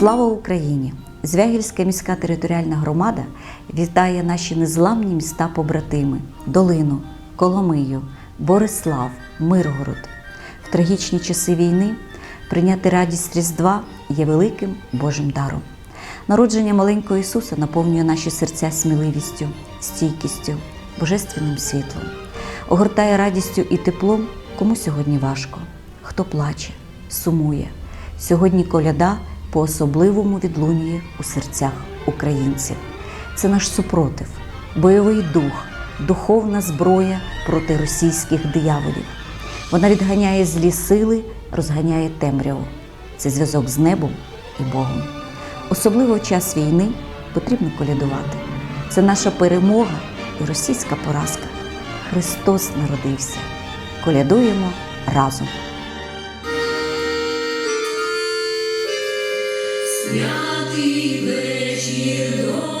Слава Україні! Звягільська міська територіальна громада вітає наші незламні міста побратими Долину, Коломию, Борислав, Миргород. В трагічні часи війни прийняти радість Різдва є великим Божим даром. Народження маленького Ісуса наповнює наші серця сміливістю, стійкістю, божественним світлом, огортає радістю і теплом, кому сьогодні важко, хто плаче, сумує. Сьогодні коляда по-особливому відлунює у серцях українців. Це наш супротив, бойовий дух, духовна зброя проти російських дияволів. Вона відганяє злі сили, розганяє темряву. Це зв'язок з небом і Богом. Особливо в час війни потрібно колядувати. Це наша перемога і російська поразка. Христос народився. Колядуємо разом. Святий вечір, добрий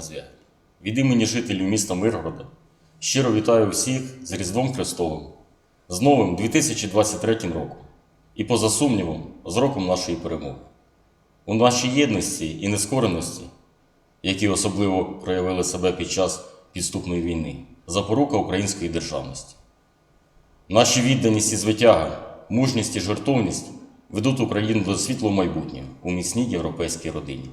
Звягель, від імені жителів міста Миргорода щиро вітаю всіх з Різдвом Христовим, з новим 2023 роком і, поза сумнівом, з роком нашої перемоги. У нашій єдності і нескореності, які особливо проявили себе під час підступної війни, запорука української державності. Наші відданість і звитяга, мужність і жертовність ведуть Україну до світлого майбутнього у міцній європейській родині.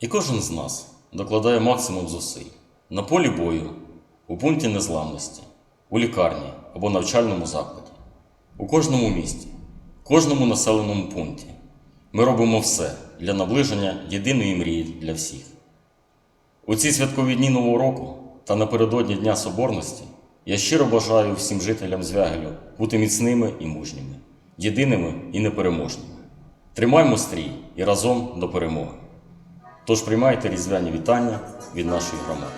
І кожен з нас докладає максимум зусиль на полі бою, у пункті незламності, у лікарні або навчальному закладі. У кожному місті, кожному населеному пункті ми робимо все для наближення єдиної мрії для всіх. У ці святкові дні Нового року та напередодні Дня Соборності я щиро бажаю всім жителям Звягелю бути міцними і мужніми, єдиними і непереможними. Тримаймо стрій і разом до перемоги. Тож приймайте різдвяні вітання від нашої громади.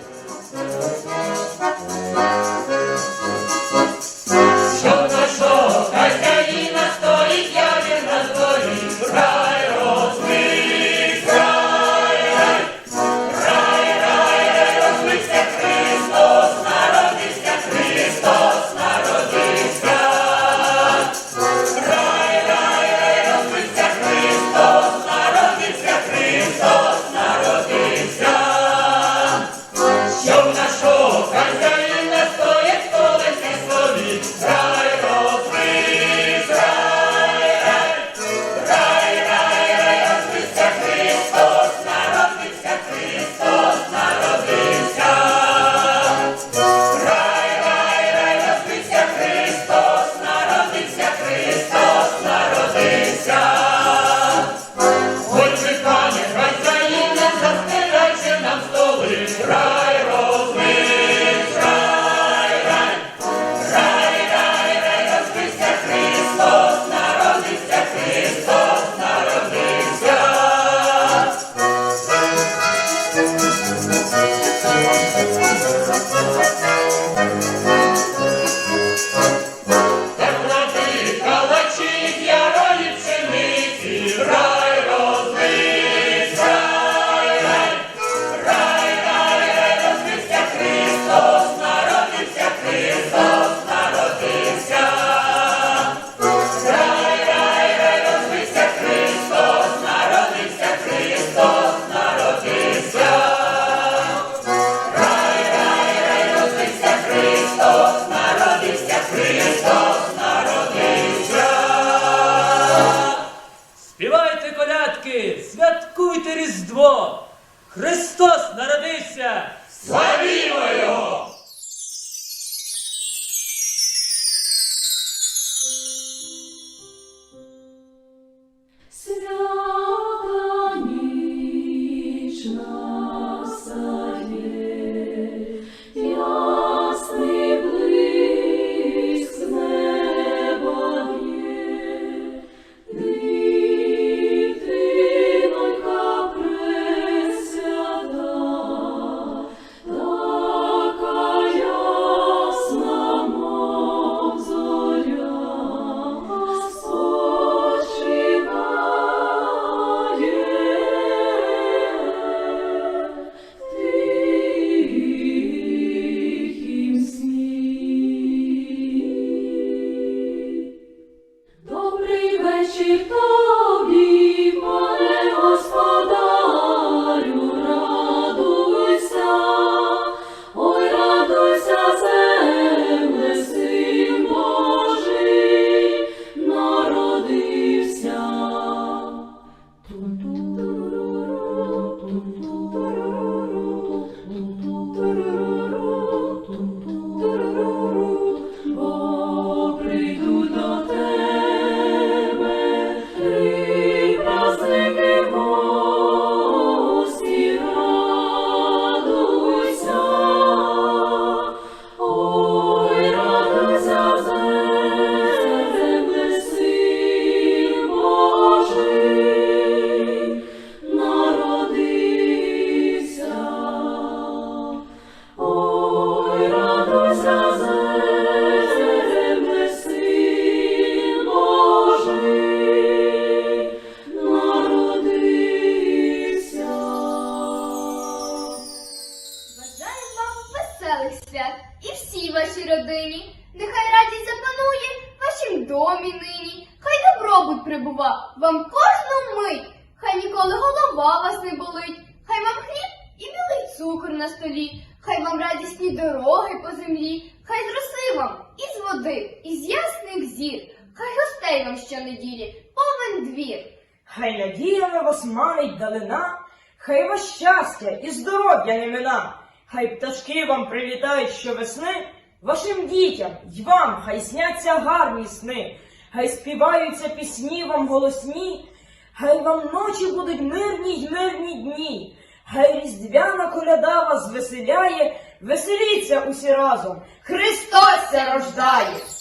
쓰라 домі нині. Хай добробут прибува вам кожну мить. Хай ніколи голова вас не болить. Хай вам хліб і білий цукор на столі. Хай вам радісні дороги по землі. Хай з роси вам із води, із ясних зір. Хай гостей вам щонеділі повен двір. Хай надіями вас манить далина, хай вас щастя і здоров'я не мина, хай пташки вам прилітають щовесни, вашим дітям й вам хай сняться гарні сни, хай співаються пісні вам голосні, хай вам ночі будуть мирні й мирні дні, хай різдвяна коляда вас веселяє, веселіться усі разом, Христос рождає!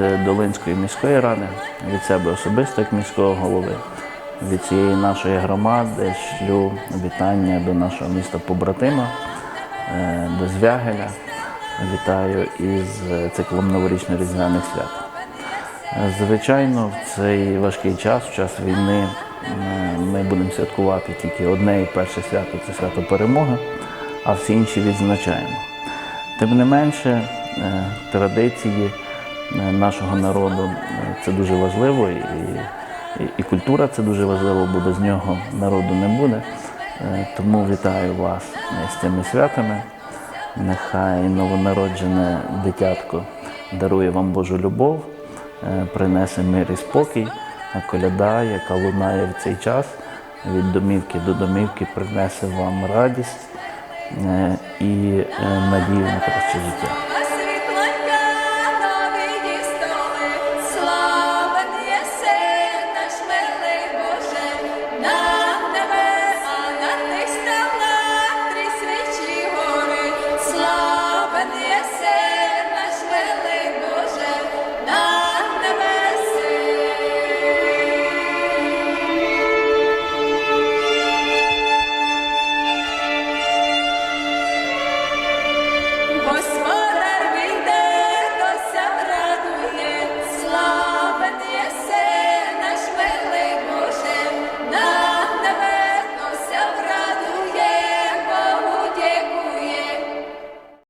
Від е, Долинської міської ради, від себе особисто як міського голови, від цієї нашої громади шлю вітання до нашого міста побратима, е, до Звягеля. Вітаю із е, циклом новорічно-різдвяних свят. Звичайно, в цей важкий час, в час війни, ми будемо святкувати тільки одне і перше свято це свято перемоги, а всі інші відзначаємо. Тим не менше, традиції нашого народу е, це дуже важливо, і, і, і культура це дуже важливо, бо без нього народу не буде. Е, Тому вітаю вас е, з цими святами. Нехай новонароджене дитятко дарує вам Божу любов, е, принесе мир і спокій, а коляда, яка лунає в цей час від домівки до домівки, принесе вам радість е, і е, надію на краще життя.